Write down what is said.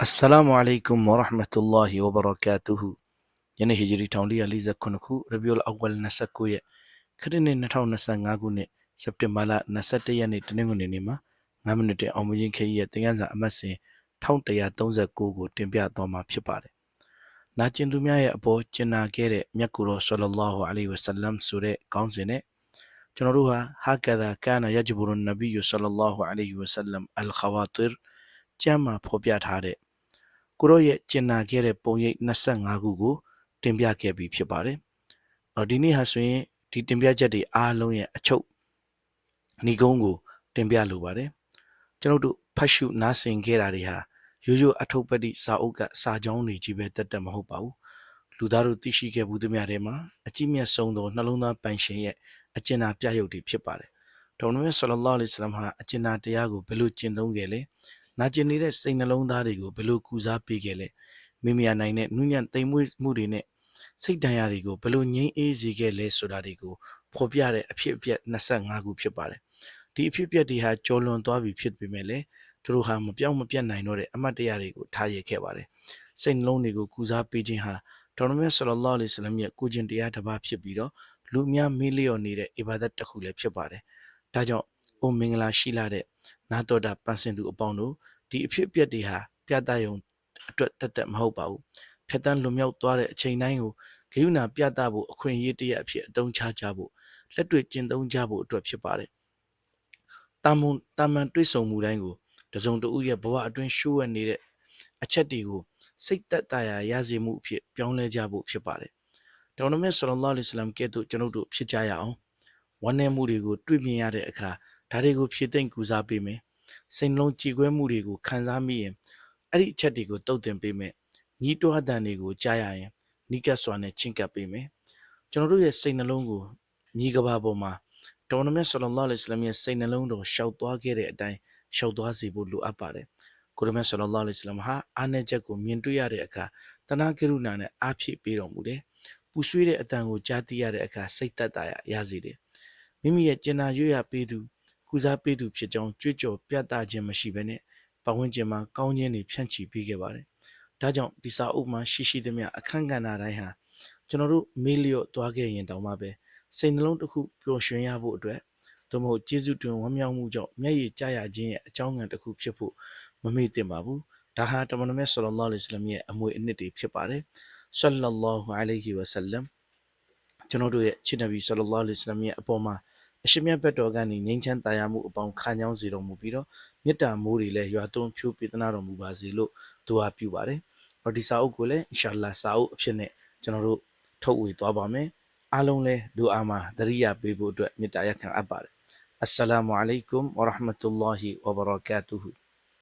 Assalamu alaikum wa rahmatullahi wa barakatuhu ယနေ့ဟီဂျရီ1449ခုရဘီဥလ်အဝလ်29ရက်ခရစ်နှစ်2025ခုနှစ်စက်တင်ဘာလ21ရက်နေ့တနင်္ဂနွေနေ့မှာ9မိနစ်တည်းအောင်မရင်ခေရဲ့တင်ကန်းစာအမှတ်စဉ်1139ကိုတင်ပြသွားမှာဖြစ်ပါတယ်။နာကျင်သူများရဲ့အပေါ်ကျင်နာခဲ့တဲ့မြတ်ကူတော်ဆလလာဟူအလိုင်ဝဆလမ်ဆိုတဲ့ကောင်းစဉ်နဲ့ကျွန်တော်တို့ဟာဟာကဒါကာနာယဂျဘူရ်နဗီဆလလာဟူအလိုင်ဝဆလမ်အလ်ခဝါတီရ်ကျမ်းမှာဖော်ပြထားတဲ့ ကိုရော့ရဲ့ကျင်နာခဲ့တဲ့ပုံရိပ်25ခုကိုတင်ပြခဲ့ပြီးဖြစ်ပါတယ်။အော်ဒီနေ့ဟာဆိုရင်ဒီတင်ပြချက်တွေအားလုံးရဲ့အချုပ်ဏီကုန်းကိုတင်ပြလိုပါတယ်။ကျွန်တော်တို့ဖတ်ရှုနားဆင်ခဲ့တာတွေဟာရိုးရိုးအထုပ်ပတိစာအုပ်ကစာကြောင်းတွေကြီးပဲတက်တက်မဟုတ်ပါဘူး။လူသားတို့သိရှိခဲ့ဘူးသမျှထဲမှာအကြီးမြတ်ဆုံးသောနှလုံးသားပိုင်ရှင်ရဲ့အကျဉ်းနာပြရုပ်တွေဖြစ်ပါတယ်။တော်နမဆလလောလ္လဟ်အလัยဟိဝါစလမ်ဟာအကျဉ်းနာတရားကိုဘယ်လိုကျင့်သုံးခဲ့လဲ။ နာကျင်နေတဲ့စိတ်နှလုံးသားတွေကိုဘယ်လိုကုစားပေးခဲ့လဲ။မိမိရနိုင်တဲ့နုညံ့သိမ်မွေ့မှုတွေနဲ့စိတ်တန်ရာတွေကိုဘယ်လိုငြိမ်းအေးစေခဲ့လဲဆိုတာတွေကိုဖော်ပြတဲ့အဖြစ်အပျက်25ခုဖြစ်ပါတယ်။ဒီအဖြစ်အပျက်တွေဟာကြော်လွန်သွားပြီဖြစ်ပေမဲ့လည်းသူတို့ဟာမပြောင်းမပြတ်နိုင်တော့တဲ့အမတ်တရားတွေကိုထားရခဲ့ပါတယ်။စိတ်နှလုံးတွေကိုကုစားပေးခြင်းဟာဒေါ်နမတ်ဆလလောလ္လဟ်အလัยဟိဝါစလမ်ရဲ့ကိုကျင်တရားတစ်ပါးဖြစ်ပြီးတော့လူအများမေးလျော့နေတဲ့အီဘာဒတ်တစ်ခုလည်းဖြစ်ပါတယ်။ဒါကြောင့်အိုမင်္ဂလာရှိလာတဲ့ နာတော်တာပန်းစင်သူအပေါင်းတို့ဒီအဖြစ်အပျက်တွေဟာပြသယုံအတွက်တသက်မဟုတ်ပါဘူး။ဖြတ်တန်းလွန်မြောက်သွားတဲ့အချိန်တိုင်းကိုဂရုဏာပြသဖို့အခွင့်အရေးတရအဖြစ်အသုံးချကြဖို့လက်တွေ့ကျင့်သုံးကြဖို့အတွက်ဖြစ်ပါတယ်။တာမန်တာမန်တွေ့ဆုံမှုတိုင်းကိုတစုံတဦးရဲ့ဘဝအတွင်းရှိုးဝဲနေတဲ့အချက်တွေကိုစိတ်သက်သာရာရစေမှုအဖြစ်ပြောင်းလဲကြဖို့ဖြစ်ပါတယ်။ဒေါ်နမတ်ဆလလောလ္လဟ်အလัยဟိဝါစလမ်ကဲ့သို့ကျွန်ုပ်တို့ဖြစ်ကြရအောင်။ဝမ်းနည်းမှုတွေကိုတွေ့မြင်ရတဲ့အခါ ဒါတွေကိုဖြည့်သိမ့်ကူစားပေးမယ်။စိတ်နှလုံးကြည်ခွဲမှုတွေကိုခံစားမိရင်အဲ့ဒီအချက်တွေကိုတုတ်တင်ပေးမယ်။ညီးတွားတန်တွေကိုကြားရရင်နီးကပ်စွာနဲ့ချင့်ကပ်ပေးမယ်ကျွန်တော်တို့ရဲ့စိတ်နှလုံးကိုညီကဘာပေါ်မှာဒေါ်နမတ်ဆလလောလ္လဟ်အလัยဟိဝါစလမ်ရဲ့စိတ်နှလုံးတော်ရှောက်သွားခဲ့တဲ့အတိုင်းရှောက်သွားစေဖို့လိုအပ်ပါတယ်ကိုရမတ်ဆလလောလ္လဟ်အလัยဟိဝါစလမ်ဟာအာနယ်ချက်ကိုမြင်တွေ့ရတဲ့အခါတနာကရုဏာနဲ့အားဖြည့်ပေးတော်မူတယ်ပူဆွေးတဲ့အတန်ကိုကြားသိရတဲ့အခါစိတ်သက်သာရရစေတယ်မိမိရဲ့ကျင်နာရွရပေးသူ ကုစားပေးသူဖြစ်ကြောင်းကြွေးကြော်ပြသခြင်းမရှိဘဲနဲ့ပတ်ဝန်းကျင်မှာကောင်းခြင်းတွေဖြန့်ချီပေးခဲ့ပါတယ်ဒါကြောင့်ဒီစာအုပ်မှာရှိရှိသမျှအခန့်ကဏ္ဍတိုင်းဟာကျွန်တော်တို့မေးလျော့သွားခဲ့ရင်တောင်မှပဲစိတ်နှလုံးတစ်ခုပျော်ရွှင်ရဖို့အတွက်သို့မဟုတ်ကျေးဇူးတင်ဝမ်းမြောက်မှုကြောင့်မျက်ရည်ကျရခြင်းရဲ့အကြောင်းငံတစ်ခုဖြစ်ဖို့မမေ့သင့်ပါဘူးဒါဟာတမန်တော်မြတ်ဆလလောလ္လဟ်အလัยဟိဝါစလမ်ရဲ့အမွေအနှစ်တွေဖြစ်ပါတယ်ဆလလောဟူအလိုင်ဟီဝါဆလမ်ကျွန်တော်တို့ရဲ့ချစ်နဗီဆလလောလ္လဟ်အလัยဟိဝါစလမ်ရဲ့အပေါ်မှာ အရှင်မြတ်ဘက်တော်ကနေငြိမ်းချမ်းသာယာမှုအပေါင်းခံကြောင်းစေတော်မူပြီးတော့မေတ္တာမိုးတွေလည်းရွာသွန်းဖြိုးပေးသနာတော်မူပါစေလို့ဒူအာပြုပါတယ်။ဟောဒီစာအုပ်ကိုလည်းအင်ရှာလာစာအုပ်အဖြစ်နဲ့ကျွန်တော်တို့ထုတ်ဝေသွားပါမယ်အားလုံးလည်းဒူအာမှာသတိရပေးဖို့အတွက်မေတ္တာရပ်ခံအပ်ပါတယ်အစ္စလာမု